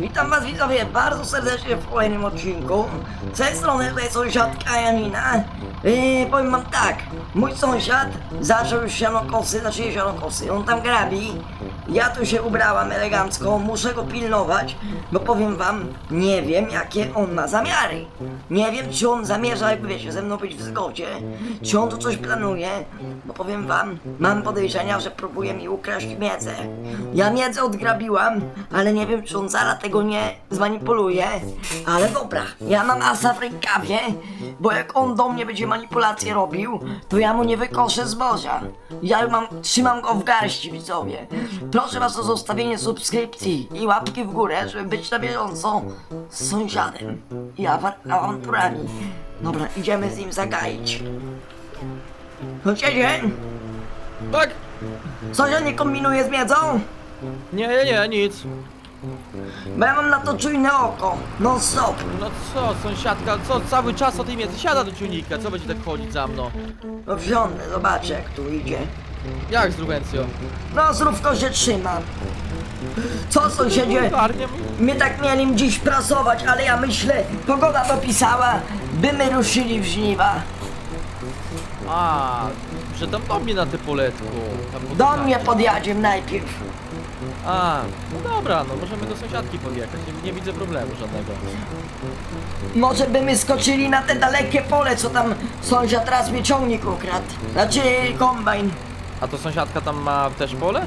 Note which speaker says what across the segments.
Speaker 1: Witam was widzowie bardzo serdecznie w kolejnym odcinku. Z tej strony tutaj sąsiadka Janina. Yy, powiem wam tak, mój sąsiad zaczął już sianokosy, znaczy sianokosy, on tam grabi. Ja tu się ubrałam elegancko, muszę go pilnować, bo powiem wam, nie wiem jakie on ma zamiary. Nie wiem czy on zamierza jakby wiecie, ze mną być w zgodzie, czy on tu coś planuje, bo powiem wam, mam podejrzenia, że próbuje mi ukraść miedzę. Ja miedzę odgrabiłam, ale nie wiem czy on zaraz tego nie zmanipuluje. Ale dobra, ja mam asa w rękawie, bo jak on do mnie będzie manipulację robił, to ja mu nie wykoszę zboża. Ja mam, trzymam go w garści, widzowie. Proszę was o zostawienie subskrypcji i łapki w górę, żeby być na bieżąco z sąsiadem i awa- awanturami. Dobra, idziemy z nim zagaić. Sąsiedzie,
Speaker 2: Tak!
Speaker 1: sąsiad nie kombinuje z miedzą?
Speaker 2: Nie, nie, nie, nic.
Speaker 1: Bo ja mam na to czujne oko, non stop.
Speaker 2: No co, sąsiadka, co cały czas o tej miedzy? Siada do ciunika, co będzie tak chodzić za mną?
Speaker 1: No wsiądę, zobaczę jak tu idzie.
Speaker 2: Jak z Rubencją?
Speaker 1: No, zdrówko się trzyma. Co sąsiedzie?
Speaker 2: Garnie
Speaker 1: My tak mieli dziś prasować, ale ja myślę, pogoda dopisała, by my ruszyli w żniwa.
Speaker 2: A, że tam do mnie na te poletku. Tam pod-
Speaker 1: Do mnie podjadzie najpierw.
Speaker 2: A, no dobra, no możemy do sąsiadki podjechać, nie, nie widzę problemu żadnego.
Speaker 1: Może by my skoczyli na te dalekie pole, co tam sąsiad raz mi ciągnik ukradł. Znaczy kombajn.
Speaker 2: A to sąsiadka tam ma też pole?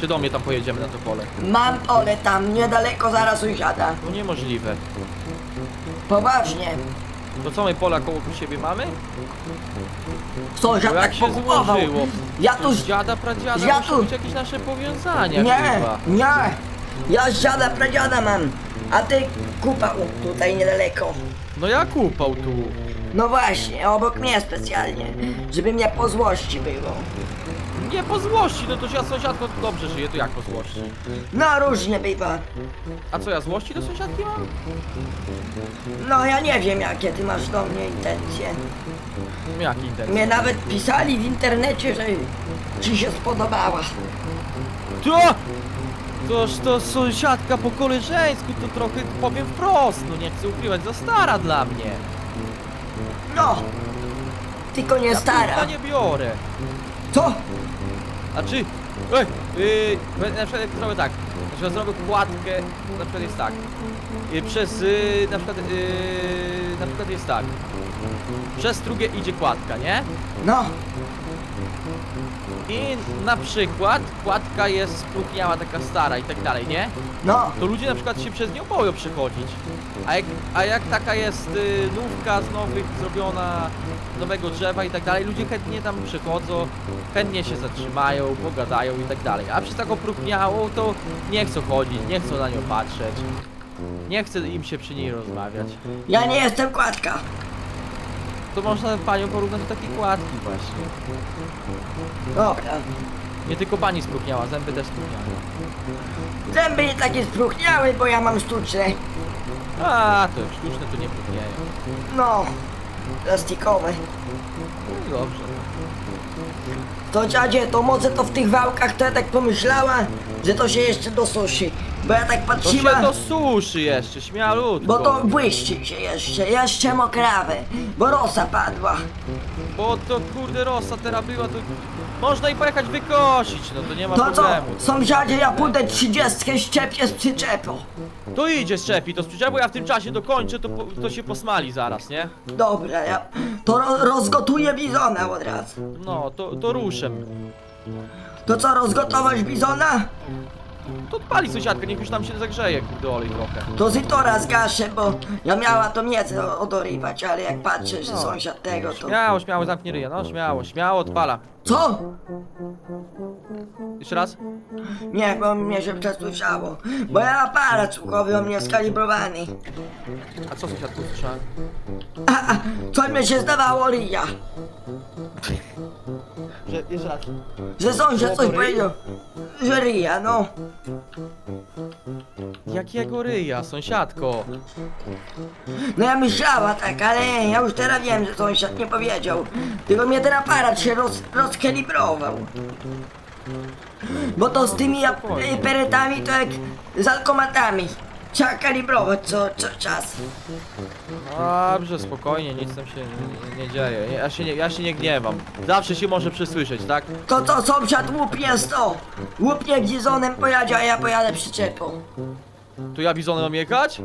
Speaker 2: Czy do mnie tam pojedziemy na to pole?
Speaker 1: Mam pole tam, niedaleko zaraz sąsiada.
Speaker 2: No niemożliwe.
Speaker 1: Poważnie.
Speaker 2: To co my pola koło siebie mamy?
Speaker 1: Sąsiad
Speaker 2: Bo
Speaker 1: tak
Speaker 2: jak się
Speaker 1: pokupował.
Speaker 2: złożyło?
Speaker 1: Ja tu...
Speaker 2: z dziada, pradziada
Speaker 1: Ja
Speaker 2: muszą
Speaker 1: tu-
Speaker 2: być jakieś nasze powiązania
Speaker 1: Nie,
Speaker 2: chyba.
Speaker 1: nie. Ja z dziada pradziada mam. A ty kupa u, tutaj niedaleko.
Speaker 2: No jak upał tu?
Speaker 1: No właśnie, obok mnie specjalnie, żeby mnie po złości było.
Speaker 2: Nie po złości, no to ja sąsiadko dobrze żyje, to jak po złości?
Speaker 1: No różnie bywa.
Speaker 2: A co ja złości do sąsiadki mam?
Speaker 1: No ja nie wiem jakie ty masz do mnie intencje.
Speaker 2: Jaki intencje?
Speaker 1: Mnie nawet pisali w internecie, że ci się spodobała.
Speaker 2: To! Toż to sąsiadka po koleżeńsku, to trochę powiem wprost, no nie chcę ukrywać, za stara dla mnie.
Speaker 1: No, tylko nie
Speaker 2: Ja
Speaker 1: stara.
Speaker 2: kurwa nie biorę.
Speaker 1: Co?
Speaker 2: Znaczy, ej, yy, na przykład jak zrobię tak, na przykład zrobię kładkę, na przykład jest tak, yy, przez, yy, na przykład, yy, na przykład jest tak, przez drugie idzie kładka, nie?
Speaker 1: No,
Speaker 2: I na przykład kładka jest spróchniała, taka stara i tak dalej, nie?
Speaker 1: no.
Speaker 2: To ludzie na przykład się przez nią boją przechodzić. A jak, a jak taka jest y, nówka z nowych zrobiona, nowego drzewa i tak dalej, ludzie chętnie tam przychodzą, chętnie się zatrzymają, pogadają i tak dalej. A przez taką próchniałą to nie chcą chodzić, nie chcą na nią patrzeć. Nie chce im się przy niej rozmawiać.
Speaker 1: Ja nie jestem kładka.
Speaker 2: To można panią porównać do takiej kładki właśnie.
Speaker 1: Dobra.
Speaker 2: Nie tylko pani spróchniała, zęby też spróchniały.
Speaker 1: Zęby nie takie spróchniały, bo ja mam sztuczne.
Speaker 2: A, to sztuczne to nie próchnieją.
Speaker 1: No, plastikowe.
Speaker 2: No dobrze.
Speaker 1: To dziadzie, to może to w tych wałkach to ja tak pomyślała, że to się jeszcze dosuszy. Bo ja tak
Speaker 2: To się
Speaker 1: patrzyła,
Speaker 2: do suszy jeszcze, śmialutko.
Speaker 1: bo to błyszczy się jeszcze, jeszcze mokrawe, bo rosa padła.
Speaker 2: Bo to kurde rosa teraz była, to można i pojechać wykosić, no to nie ma
Speaker 1: To co,
Speaker 2: problemu.
Speaker 1: sąsiadzie, ja pójdę trzydziestkę ściepię z przyczepą.
Speaker 2: To idzie szczepi, to sprzeciw, bo ja w tym czasie dokończę, to, po, to się posmali zaraz, nie?
Speaker 1: Dobra, ja to ro rozgotuję bizona od razu.
Speaker 2: No, to, to ruszę.
Speaker 1: To co, rozgotować bizona?
Speaker 2: To odpali sąsiadka, niech już tam się zagrzeje, kurde olej trochę.
Speaker 1: To zytora zgaszę, bo ja miała to miedzę odorywać, ale jak patrzę, że
Speaker 2: No.
Speaker 1: sąsiad tego, to...
Speaker 2: Śmiało, śmiało, zamknij ryja, no śmiało, śmiało, odpala.
Speaker 1: Co?
Speaker 2: Jeszcze raz?
Speaker 1: Nie, bo mnie się przesłyszało. Bo ja aparat słuchowy u mnie skalibrowany.
Speaker 2: A co sąsiadku słyszałem?
Speaker 1: A, a, co mi się zdawało, Ria?
Speaker 2: Że, jeszcze raz.
Speaker 1: Że sąsiad coś powiedział. Że Ria, no.
Speaker 2: Jakiego ryja, sąsiadko?
Speaker 1: No ja myślała tak, ale ja już teraz wiem, że sąsiad nie powiedział. Tylko mnie ten aparat się roz, rozkalibrował. Bo to z tymi
Speaker 2: Spokojnie.
Speaker 1: peretami to jak z alkomatami. Trzeba kalibrować co, co czas.
Speaker 2: Dobrze, spokojnie, nic tam się nie, nie dzieje. Ja się nie, ja się nie gniewam. Zawsze się może przysłyszeć, tak?
Speaker 1: To co sąsiad łupnie 100. Łupnie gdzie zonem pojadzie, a ja pojadę przyczepą.
Speaker 2: Tu ja bizonem mam jechać?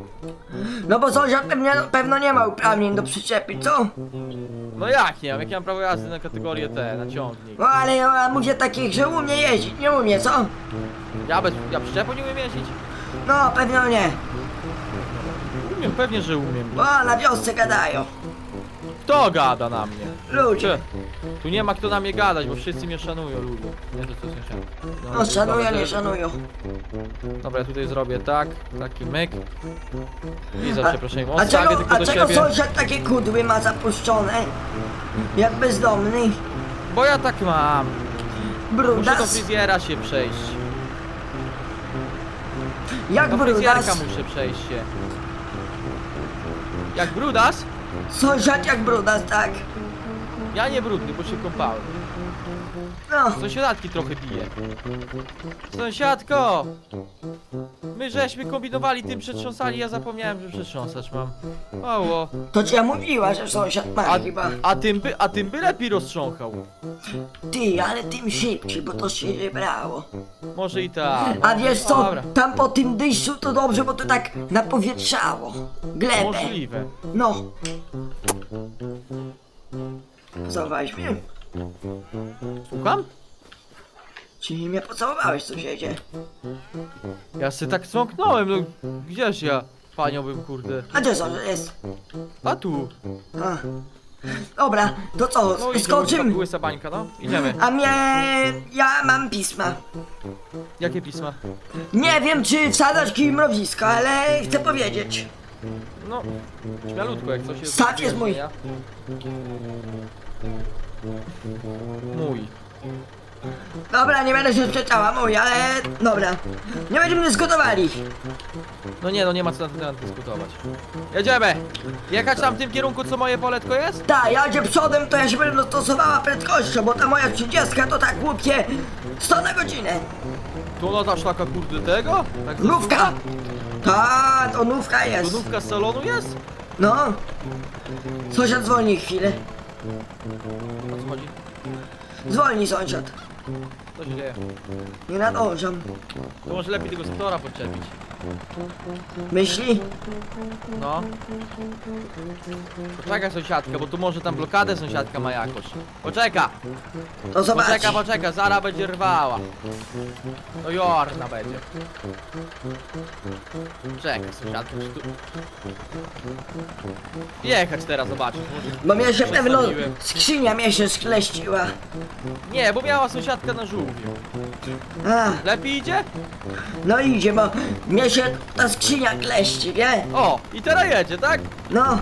Speaker 1: No bo sąsiad pewnie, pewno nie ma uprawnień do przyczepy, co?
Speaker 2: No jak nie mam? Jak ja mam prawo jazdy na kategorię T, na ciągnik?
Speaker 1: No ale ja mówię takich, że umie jeździć, nie umie, co?
Speaker 2: Ja bez, ja przyczepą nie umiem jeździć?
Speaker 1: No pewno nie.
Speaker 2: Umiem, pewnie, że umiem.
Speaker 1: Bo na wiosce gadają.
Speaker 2: Kto gada na mnie?
Speaker 1: Ludzie.
Speaker 2: Tu nie ma kto na mnie gadać, bo wszyscy mnie szanują ludzie. Nie to co sąsiad.
Speaker 1: No szanują,
Speaker 2: dobra,
Speaker 1: nie szanują.
Speaker 2: Dobra, ja tutaj zrobię tak, taki myk. I za przeproszeniem,
Speaker 1: a
Speaker 2: odstawię
Speaker 1: czego,
Speaker 2: tylko
Speaker 1: a
Speaker 2: do
Speaker 1: czego
Speaker 2: siebie.
Speaker 1: sąsiad takie kudły ma zapuszczone? Jak bezdomny?
Speaker 2: Bo ja tak mam. Muszę do
Speaker 1: Brudas?
Speaker 2: fryzjera się przejść.
Speaker 1: Jak
Speaker 2: Do fryzjerka
Speaker 1: brudas?
Speaker 2: muszę przejść się. Jak brudas?
Speaker 1: Sąsiad jak brudas, tak.
Speaker 2: Ja nie brudny, bo się kąpałem.
Speaker 1: No,
Speaker 2: Sąsiadki trochę bije. Sąsiadko! My żeśmy kombinowali tym przetrząsali, ja zapomniałem, że przetrząsacz mam. Oło.
Speaker 1: to ci ja mówiła, że sąsiad ma
Speaker 2: A,
Speaker 1: chyba.
Speaker 2: a, tym by, a tym by lepiej roztrząchał.
Speaker 1: Ty, ale tym szybciej, bo to się nie brało.
Speaker 2: Może i tak.
Speaker 1: A wiesz co,
Speaker 2: Dobra.
Speaker 1: tam po tym dyszczu to dobrze, bo to tak napowietrzało. Glebę.
Speaker 2: Możliwe.
Speaker 1: No. Co weźmie?
Speaker 2: Słucham?
Speaker 1: Czyli mnie pocałowałeś, sąsiedzie.
Speaker 2: Ja się tak smąknąłem, no gdzież ja panią bym kurde.
Speaker 1: A gdzie sąsiad jest?
Speaker 2: A tu.
Speaker 1: A. Dobra, to co,
Speaker 2: No i
Speaker 1: skoczymy?
Speaker 2: łysa bańka, no. Idziemy.
Speaker 1: A mnie... ja mam pisma.
Speaker 2: Jakie pisma?
Speaker 1: Nie wiem, czy wsadać kij mrowisko, ale chcę powiedzieć.
Speaker 2: No, śmialutko, jak coś jest.
Speaker 1: Staw jest mój.
Speaker 2: Mój.
Speaker 1: Dobra, nie będę się sprzeczała, mój, ale... Dobra. Nie będziemy dyskutowali.
Speaker 2: No nie, no nie ma co na ten temat dyskutować. Jedziemy! Jechać tam w tym kierunku, co moje poletko jest?
Speaker 1: Tak, ja gdzie przodem, to ja się będę dostosowała prędkością, bo ta moja 30 to tak łupie 100 na godzinę.
Speaker 2: Tu no dasz taka kurde tego? Tak
Speaker 1: Nówka! Ta, to nówka jest.
Speaker 2: nówka z salonu jest?
Speaker 1: No. Sąsiad zwolni chwilę.
Speaker 2: O co chodzi?
Speaker 1: Zwolni sąsiad.
Speaker 2: Co się dzieje?
Speaker 1: Nie nadążam.
Speaker 2: To może lepiej tego sektora podczepić.
Speaker 1: Myśli?
Speaker 2: No. Poczekaj sąsiadka, bo tu może tam blokadę sąsiadka ma jakoś. Poczeka!
Speaker 1: To zobacz.
Speaker 2: Poczeka, poczeka, zara będzie rwała. No jorna będzie. Czekaj, sąsiadka, czy tu... Jechać teraz, zobaczyć.
Speaker 1: Bo mnie się pewno skrzynia mnie się skleściła.
Speaker 2: Nie, bo miała sąsiadka na żółwiu.
Speaker 1: A,
Speaker 2: Lepiej idzie?
Speaker 1: no idzie, bo mnie się ta skrzynia kleści, wie?
Speaker 2: O, i teraz jedzie, tak?
Speaker 1: No,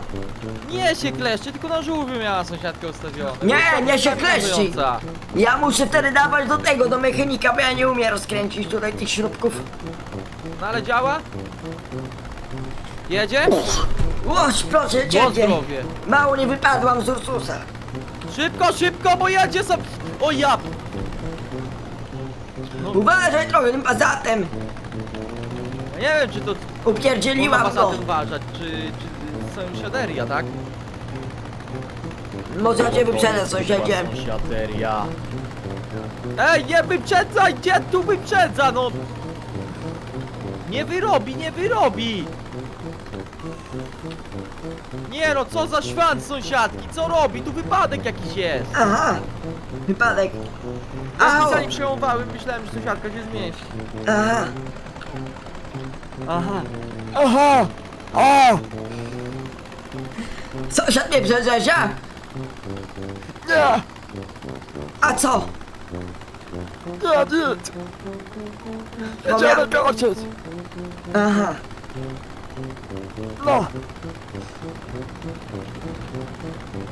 Speaker 2: Nie się kleszczy, tylko na żółwiu miała sąsiadkę ustawione.
Speaker 1: Nie, nie się
Speaker 2: mówiąca.
Speaker 1: ja muszę wtedy dawać do tego, do mechanika, bo ja nie umiem rozkręcić tutaj tych śrubków.
Speaker 2: No ale działa? Jedzie?
Speaker 1: Łoś, proszę ciebie.
Speaker 2: zdrowie.
Speaker 1: Mało nie wypadłam z Ursusa.
Speaker 2: Szybko, szybko, bo jedzie sam... O ja!
Speaker 1: Uważaj trochę tym pazatem.
Speaker 2: Ja nie wiem, czy to...
Speaker 1: Upierdzieliłam
Speaker 2: Można
Speaker 1: go.
Speaker 2: uważać, czy... czy sąsiaderia, tak?
Speaker 1: Może ja cię wyprzedzę, sąsiedzie.
Speaker 2: Sąsiaderia. Ej, nie wyprzedzaj! Gdzie tu wyprzedza, no? Nie wyrobi, nie wyrobi! Nie no, co za świat sąsiadki, co robi? Tu wypadek jakiś jest!
Speaker 1: Aha, wypadek.
Speaker 2: Ja
Speaker 1: Au.
Speaker 2: specjalnie przełamowałem, myślałem, że sąsiadka się zmieści.
Speaker 1: Aha,
Speaker 2: Aha. Aha! O!
Speaker 1: sąsiad mnie przerzesia?
Speaker 2: Nie!
Speaker 1: A co?
Speaker 2: Nie, nie! Jedziemy ojciec!
Speaker 1: Aha,
Speaker 2: No!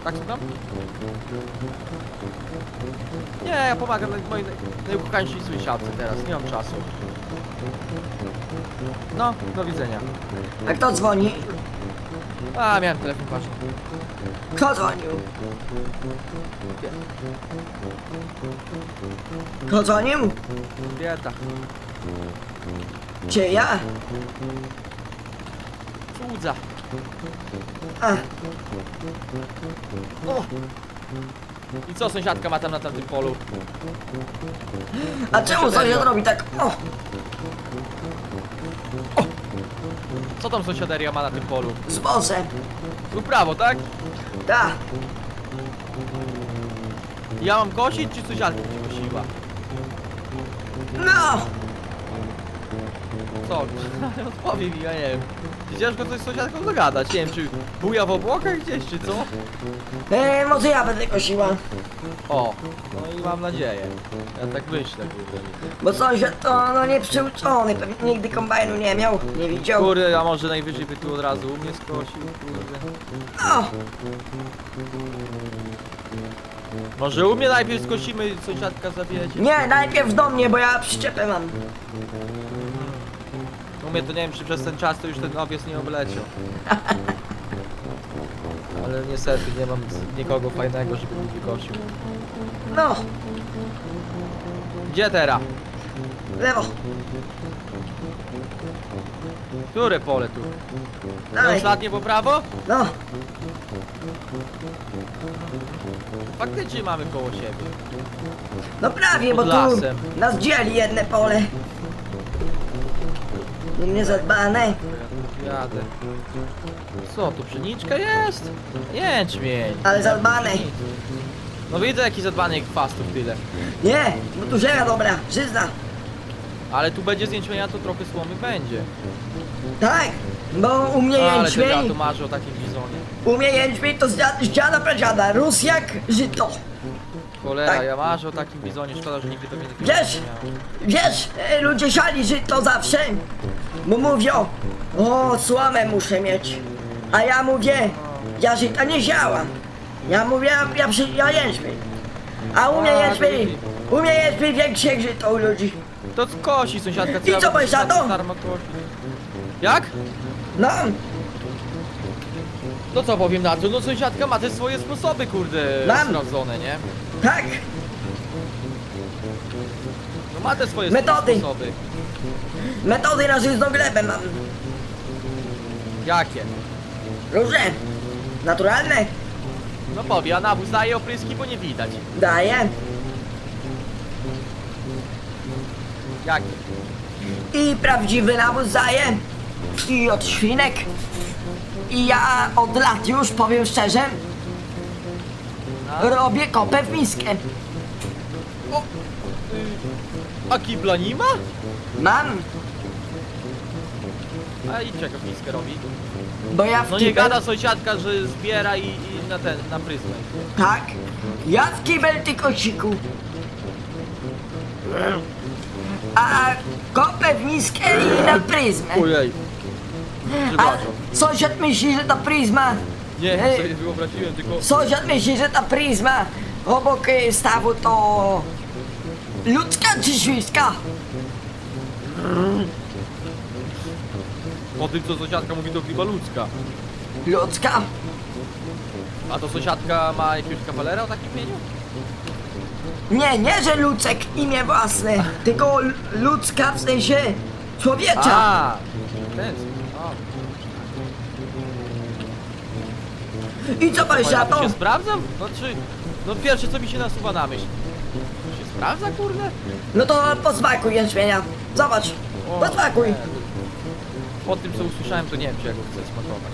Speaker 2: Tak słucham? Nie, ja pomagam naj- mojej naj- najukochańszej sąsiadce teraz, nie mam czasu. No, do widzenia.
Speaker 1: a kto dzwoni?
Speaker 2: A, miałem telefon, patrz.
Speaker 1: Kto dzwonił? Kto dzwonił?
Speaker 2: Bieda.
Speaker 1: Czy ja?
Speaker 2: Cudza. O! I co sąsiadka ma tam na tamtym polu?
Speaker 1: a czemu sąsiad robi tak? O,
Speaker 2: Co tam sąsiaderia ma na tym polu?
Speaker 1: zboże.
Speaker 2: Tu prawo, tak?
Speaker 1: Da.
Speaker 2: Ja mam kosić, czy sąsiadka mnie kosiła?
Speaker 1: No!
Speaker 2: Co? Odpowiem mi, ja nie wiem. Czy Ciężko coś z sąsiadką dogadać, nie wiem, czy buja w obłokach gdzieś, czy co?
Speaker 1: E, może ja będę kosiła.
Speaker 2: O, no i mam nadzieję. Ja tak myślę, kurde.
Speaker 1: Bo sąsiad to no nieprzyuczony, pewnie nigdy kombajnu nie miał, nie widział.
Speaker 2: Kurde, a może najwyżej by tu od razu u mnie skosił, kurde.
Speaker 1: No,
Speaker 2: Może u mnie najpierw skosimy, sąsiadka zawiedzie.
Speaker 1: nie, najpierw do mnie, bo ja przyczepę mam.
Speaker 2: U mnie to nie wiem, czy przez ten czas to już ten owiec nie obleciał. Ale niestety nie mam z- nikogo fajnego, żeby mi wykosił.
Speaker 1: No,
Speaker 2: Gdzie teraz?
Speaker 1: lewo,
Speaker 2: Które pole tu?
Speaker 1: dalej.
Speaker 2: Szlatnie po prawo?
Speaker 1: No,
Speaker 2: Faktycznie mamy koło siebie.
Speaker 1: no prawie, bo
Speaker 2: Pod
Speaker 1: tu
Speaker 2: lasem.
Speaker 1: nas dzieli jedne pole. No.
Speaker 2: Ja tu jadę. Co, tu pszeniczka jest? Jęczmień.
Speaker 1: Ale zadbane.
Speaker 2: No widzę jaki zadbany kwas tu tyle.
Speaker 1: Nie, bo tu ziemia dobra, przyzna.
Speaker 2: Ale tu będzie z jęczmienia, to trochę słomy będzie.
Speaker 1: Tak, bo u mnie
Speaker 2: Ale ten
Speaker 1: jęczmień,
Speaker 2: tu marzy o takim bizonie.
Speaker 1: u mnie jęczmień to z dziad- z dziada pradziada, rósł jak żyto.
Speaker 2: Cholera,
Speaker 1: Tak.
Speaker 2: ja marzę o takim bizonie, szkoda, że nigdy pewnie takiego
Speaker 1: Wiesz?
Speaker 2: nie miałem.
Speaker 1: Wiesz, e, ludzie siali żyto zawsze, bo mówią, o słomę muszę mieć. A ja mówię, ja żyta nie siałam. Ja mówię, ja, ja, przy- ja jęczmień. A u mnie jęczmień, u mnie jęczmień większy jak żyto u ludzi.
Speaker 2: To kosi sąsiadka,
Speaker 1: I co powiesz na
Speaker 2: tak
Speaker 1: to?
Speaker 2: darmo kosi. Jak?
Speaker 1: No,
Speaker 2: No co powiem na to? No sąsiadka ma te swoje sposoby, kurde,
Speaker 1: Mam.
Speaker 2: sprawdzone, nie?
Speaker 1: tak,
Speaker 2: No ma te swoje
Speaker 1: Metody.
Speaker 2: sposoby.
Speaker 1: Metody na żyzną glebę mam.
Speaker 2: Jakie?
Speaker 1: Różne, naturalne,
Speaker 2: No powie, a nawóz daje opryski, bo nie widać.
Speaker 1: daję.
Speaker 2: Jakie?
Speaker 1: I prawdziwy nawóz daję. I od świnek. I ja od lat już, powiem szczerze,
Speaker 2: A,
Speaker 1: robię kopę w miskę.
Speaker 2: y, a kibla nie ma?
Speaker 1: Mam,
Speaker 2: A i czego miskę robi?
Speaker 1: bo ja w
Speaker 2: No nie
Speaker 1: kibel...
Speaker 2: gada sąsiadka, że zbiera i, i na ten, na pryzmę.
Speaker 1: Tak, ja w kibel tylko siku. A kopę w miskę i na pryzmę.
Speaker 2: Ojej.
Speaker 1: A
Speaker 2: Przepraszam.
Speaker 1: sąsiad myśli, że ta pryzma...
Speaker 2: Nie,
Speaker 1: Ej.
Speaker 2: sobie wyobraziłem, tylko...
Speaker 1: Sąsiad myśli, że ta pryzma obok y, stawu to... Ludzka czy świńska?
Speaker 2: Po tym, co sąsiadka mówi, to chyba ludzka.
Speaker 1: Ludzka?
Speaker 2: A to sąsiadka ma jakiegoś kawalera o takim imieniu?
Speaker 1: Nie, nie, że Lucek imię własne, tylko l- ludzka w sensie człowiecza.
Speaker 2: A, ten.
Speaker 1: I co powiesz
Speaker 2: ja się sprawdzam? No czy... No pierwsze, co mi się nasuwa na myśl. To się sprawdza, kurde?
Speaker 1: No to posmakuj jęczmienia. Zobacz, posmakuj.
Speaker 2: Po tym, co usłyszałem, to nie wiem, czy ja go chcę smakować.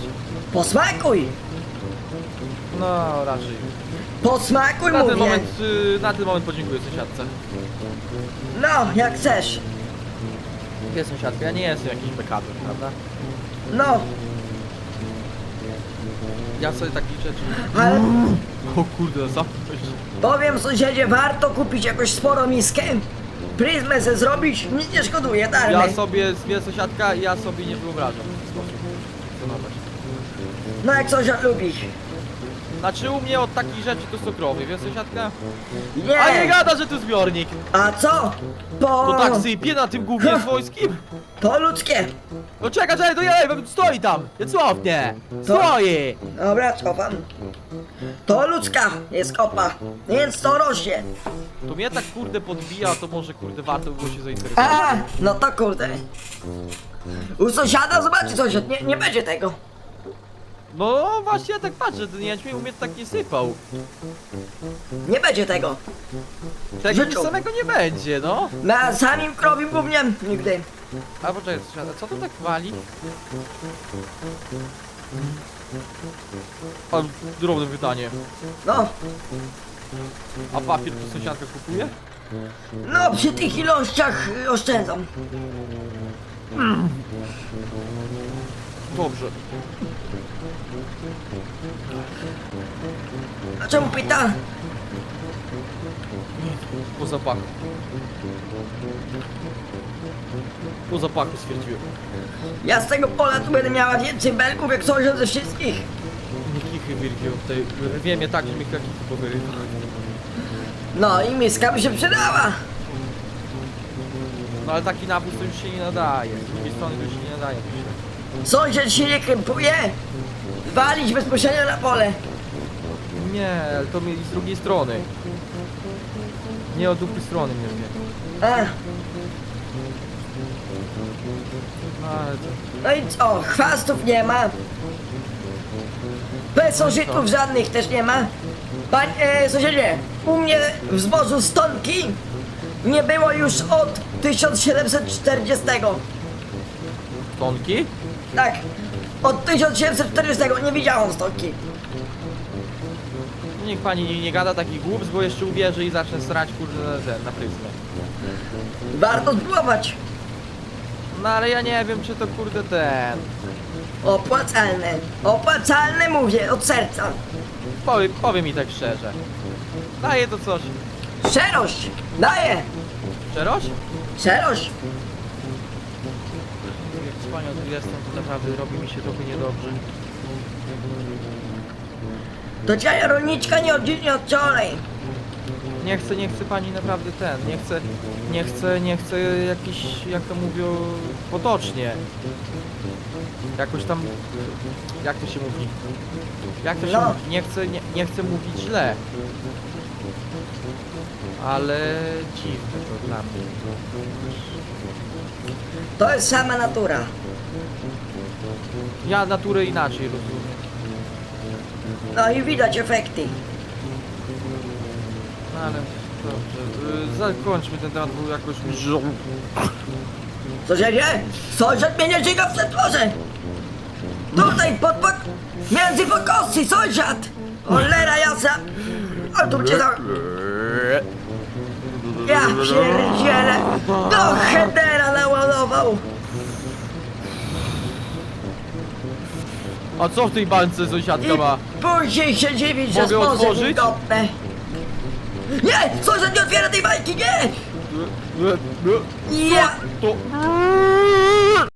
Speaker 1: Posmakuj.
Speaker 2: No, raczej.
Speaker 1: Posmakuj
Speaker 2: Na ten
Speaker 1: mówię.
Speaker 2: moment, y, na ten moment podziękuję sąsiadce.
Speaker 1: No, jak chcesz.
Speaker 2: Wie sąsiadka, ja nie jestem jakiś bekator, prawda?
Speaker 1: No,
Speaker 2: Ja sobie takich rzeczy...
Speaker 1: ale
Speaker 2: O kurde, za...
Speaker 1: powiem sąsiedzie, warto kupić jakąś sporą miskę. Pryzmę ze zrobić, nic nie szkoduje, darmy.
Speaker 2: Ja sobie, wie sąsiadka, ja sobie nie wyobrażam w ten sposób. Trenować.
Speaker 1: No jak sąsiad lubi.
Speaker 2: Znaczy u mnie od takich rzeczy to są krowy, wiesz sąsiadka?
Speaker 1: Nie!
Speaker 2: A nie gada, że tu zbiornik!
Speaker 1: A co? Po...
Speaker 2: To tak sypie na tym głównie swojskim?
Speaker 1: Po ludzkie.
Speaker 2: No czekaj, czekaj, to ja stoi tam! Dosłownie!
Speaker 1: Co?
Speaker 2: Stoi!
Speaker 1: Dobra, cofam. To ludzka jest kopa, więc to rośnie.
Speaker 2: To mnie tak kurde podbija, to może kurde warto było się zainteresować.
Speaker 1: A, no to kurde. U sąsiada zobaczy sąsiad, nie, nie będzie tego.
Speaker 2: No właśnie ja tak patrzę, ten jęczmień u mnie tak nie sypał.
Speaker 1: Nie będzie tego.
Speaker 2: Tego
Speaker 1: Życzą.
Speaker 2: samego nie będzie, no.
Speaker 1: Na samym krowim gówniem nigdy.
Speaker 2: A poczekaj, co to tak wali? A drobne pytanie.
Speaker 1: No,
Speaker 2: A papier tu sąsiadka kupuje?
Speaker 1: no przy tych ilościach y, oszczędzam.
Speaker 2: Dobrze.
Speaker 1: A czemu pyta?
Speaker 2: Po zapachu. Po zapachu stwierdziłem.
Speaker 1: Ja z tego pola tu będę miała więcej belków jak sąsiad ze wszystkich.
Speaker 2: Nie kichy wyrwią tutaj. Wiem je tak, mi kichy powyrywa.
Speaker 1: No i miska by się przydała.
Speaker 2: No ale taki napój to już się nie nadaje. Z drugiej strony to już się nie nadaje. myślę.
Speaker 1: Sąsiad się nie krępuje. Walić bezpośrednio na pole.
Speaker 2: Nie, to mieli z drugiej strony. Nie od dupy strony mnie wie.
Speaker 1: A,
Speaker 2: No ale to...
Speaker 1: no i co? Chwastów nie ma. Besożytów żadnych też nie ma. Panie e, sąsiedzie, u mnie w zbożu stonki nie było już od 1740.
Speaker 2: Tonki?
Speaker 1: Tak, od 1740 nie widziałam stonki.
Speaker 2: No Niech pani nie, nie gada takich głupstw, bo jeszcze uwierzy i zacznę srać kurde na, ten, na pryzmę.
Speaker 1: Warto spróbować.
Speaker 2: No ale ja nie wiem czy to kurde ten...
Speaker 1: Opłacalne. Opłacalne mówię, od serca.
Speaker 2: Powie, powie mi tak szczerze. Daje to coś.
Speaker 1: Szczerość. Daję.
Speaker 2: Szczerość?
Speaker 1: Szczerość.
Speaker 2: Panią tu jestem, to naprawdę robi mi się trochę niedobrze.
Speaker 1: To cię rolniczka nie oddzielnie od wczoraj.
Speaker 2: Nie chcę, nie chcę pani naprawdę ten, nie chcę, nie chcę, nie chcę jakiś, jak to mówią, potocznie. Jakoś tam, jak to się mówi? Jak to się
Speaker 1: No.
Speaker 2: mówi? Nie chcę, nie, nie chcę mówić źle. Ale dziwne to dla mnie.
Speaker 1: To jest sama natura.
Speaker 2: Ja naturę inaczej rozumiem.
Speaker 1: No i widać efekty.
Speaker 2: No ale dobrze, y, zakończmy ten temat, bo jakoś mi żo...
Speaker 1: Dzieje? Sąsiad mnie nie dźwiga w setworze! Tutaj pod, pod... Między pokosy, sąsiad! Cholera jasna! A tu cię za... Ja pierdzielę! Do headera naładował!
Speaker 2: A co w tej bańce sąsiadka ma?
Speaker 1: Później się dziwić, że
Speaker 2: Mogę otworzyć?
Speaker 1: wilgotne. Nie! Sąsiad nie otwiera tej bajki, nie! Ja...
Speaker 2: To...